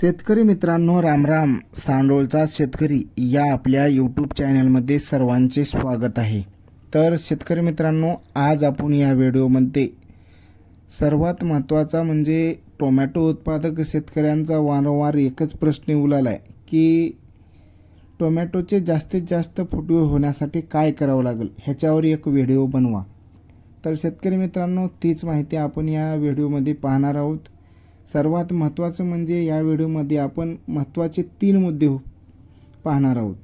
शेतकरी मित्रांनो रामराम सांडोळचा शेतकरी या आपल्या यूट्यूब चॅनलमध्ये सर्वांचे स्वागत आहे. तर शेतकरी मित्रांनो आज आपण या व्हिडिओमध्ये सर्वात महत्त्वाचा म्हणजे टोमॅटो उत्पादक शेतकऱ्यांचा वारंवार एकच प्रश्न उलाला आहे की टोमॅटोचे जास्तीत जास्त फुटवे होण्यासाठी काय करावं लागेल? ह्याच्यावर एक व्हिडिओ बनवा. तर शेतकरी मित्रांनो तीच माहिती आपण या व्हिडिओमध्ये पाहणार आहोत. सर्वात महत्त्वाचं म्हणजे या व्हिडिओमध्ये आपण महत्त्वाचे तीन मुद्दे पाहणार आहोत.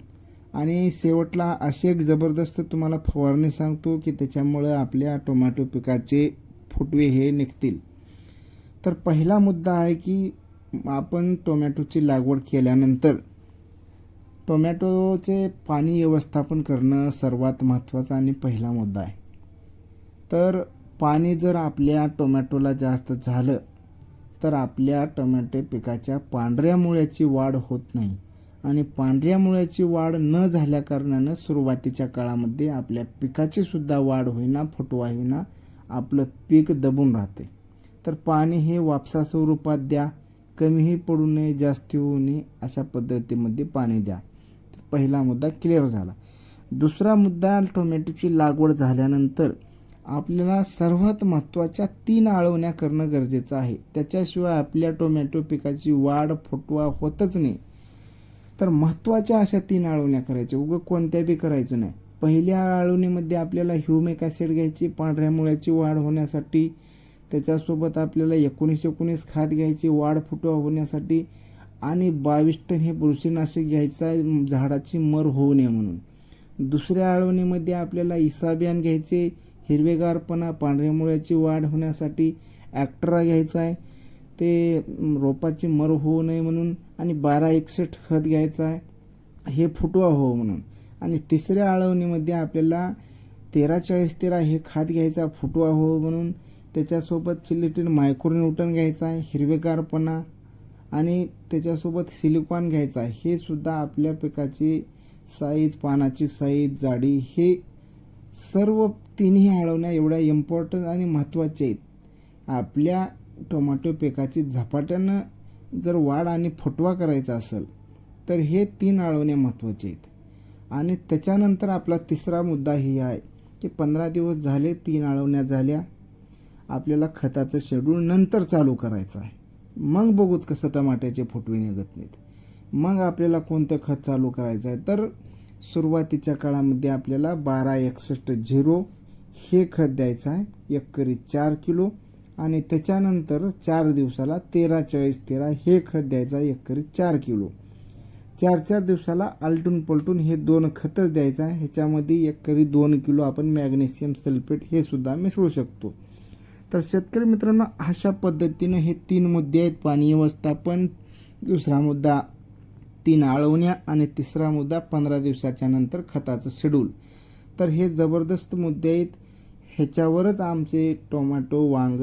आणि शेवटला अशी एक जबरदस्त तुम्हाला फवारणी सांगतो की त्याच्यामुळं आपल्या टोमॅटो पिकाचे फुटवे हे निघतील. तर पहिला मुद्दा आहे की आपण टोमॅटोची लागवड केल्यानंतर टोमॅटोचे पाणी व्यवस्थापन करणं सर्वात महत्त्वाचा आणि पहिला मुद्दा आहे. तर पाणी जर आपल्या टोमॅटोला जास्त झालं तर आपल्या टमॅटे पिकाच्या पांढऱ्या मुळ्याची वाढ होत नाही. आणि पांढऱ्या मुळ्याची वाढ न झाल्याकारणानं सुरुवातीच्या काळामध्ये आपल्या पिकाची सुद्धा वाढ होईना फुटवा होईना आपलं पीक दबून राहते. तर पाणी हे वापसा स्वरूपात द्या कमीही पडू नये जास्त होऊ नये अशा पद्धतीमध्ये पाणी द्या. पहिला मुद्दा क्लिअर झाला. दुसरा मुद्दा टोमॅटोची लागवड झाल्यानंतर आपल्याला सर्वात महत्त्वाच्या तीन आळवण्या करणं गरजेचं आहे. त्याच्याशिवाय आपल्या टोमॅटो पिकाची वाढ फुटवा होतच नाही. तर महत्त्वाच्या अशा तीन आळवण्या करायच्या. उगं कोणत्या बी करायचं नाही. पहिल्या आळवणीमध्ये आपल्याला ह्युमिक ॲसिड घ्यायची पांढऱ्या मुळ्याची वाढ होण्यासाठी त्याच्यासोबत आपल्याला एकोणीस एकोणीस खात घ्यायची वाढ फुटवा होण्यासाठी आणि बावीस टन हे बुरशीनाशक घ्यायचं आहे झाडाची मर होऊ नये म्हणून. दुसऱ्या आळवणीमध्ये आपल्याला इसाबियान घ्यायचे हिरवेगारपणा पांढऱ्या मुळ्याची वाढ होण्यासाठी ॲक्ट्रा घ्यायचा आहे. ते रोपाची मर होऊ नये म्हणून आणि बारा एकसष्ट खत घ्यायचं आहे. हे फुटवा हो म्हणून. आणि तिसऱ्या आळवणीमध्ये आपल्याला तेरा चाळीस तेरा हे खात घ्यायचा फुटवा हो म्हणून. त्याच्यासोबत चिलिटीन मायक्रोन्यूटन घ्यायचा आहे हिरवेगारपणा. आणि त्याच्यासोबत सिलिकॉन घ्यायचा आहे. हे सुद्धा आपल्या पिकाची साईज पानाची साईज जाडी हे सर्व तिन्ही आळवण्या एवढ्या इम्पॉर्टंट आणि महत्त्वाच्या आहेत. आपल्या टोमॅटो पिकाची झपाट्यानं जर वाढ आणि फुटवा करायचा असेल तर हे तीन आळवण्या महत्त्वाचे आहेत. आणि त्याच्यानंतर आपला तिसरा मुद्दा हे आहे की पंधरा दिवस झाले तीन आळवण्या झाल्या. आपल्याला खताचं शेड्यूल नंतर चालू करायचं आहे. मग बघूत कसं टमाट्याचे फुटवे निघत नाहीत. मग आपल्याला कोणतं खत चालू करायचं आहे. तर सुरुवातीच्या काळामध्ये आपल्याला बारा एकसष्ट झिरो हे खत द्यायचं आहे. एकरी चार किलो आणि त्याच्यानंतर चार दिवसाला तेरा चाळीस तेरा हे खत द्यायचं आहे. एकरी चार किलो. चार चार दिवसाला आलटून पलटून हे दोन खतच द्यायचं आहे. ह्याच्यामध्ये एकरी दोन किलो आपण मॅग्नेशियम सल्फेट हे सुद्धा मिसळू शकतो. तर शेतकरी मित्रांनो अशा पद्धतीनं हे तीन मुद्दे आहेत. पाणी व्यवस्थापन दुसरा मुद्दा तीन आळवण्या आणि तिसरा मुद्दा पंधरा दिवसाच्या नंतर खताचं शेड्यूल. तर हे जबरदस्त मुद्दे आहेत. ह्याच्यावरच आमचे टोमॅटो वांग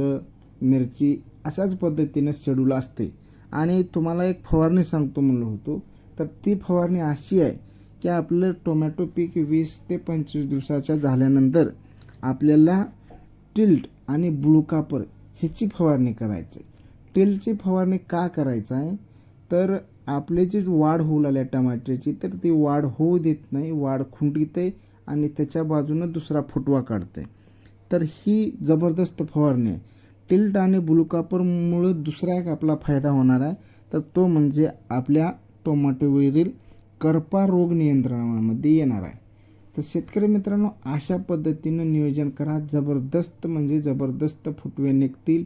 मिरची अशाच पद्धतीनं शेड्यूल असते. आणि तुम्हाला एक फवारणी सांगतो म्हणलो होतो. तर ती फवारणी अशी आहे की आपलं टोमॅटो पीक वीस ते पंचवीस दिवसाच्या झाल्यानंतर आपल्याला टिल्ट आणि ब्लू कापर ह्याची फवारणी करायची टिल्टची फवारणी का करायचं आहे? तर आपले जे वाढ होऊ लागल्या टमाट्याची तर ती वाढ होऊ देत नाही वाढ खुंटीते आणि त्याच्या बाजूनं दुसरा फुटवा काढते. तर ही जबरदस्त फवारणी आहे. टिल्ट आणि ब्लूकापरमुळं दुसरा एक आपला फायदा होणार आहे. तर तो म्हणजे आपल्या टोमॅटोवरील करपा रोग नियंत्रणामध्ये येणार आहे. तर शेतकरी मित्रांनो अशा पद्धतीनं नियोजन करा. जबरदस्त म्हणजे जबरदस्त फुटवे निघतील.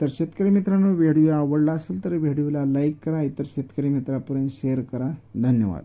तर शेतकरी मित्रांनो व्हिडिओ आवडला असेल तर व्हिडिओला लाईक करा इतर शेतकरी मित्रापर्यंत शेअर करा. धन्यवाद.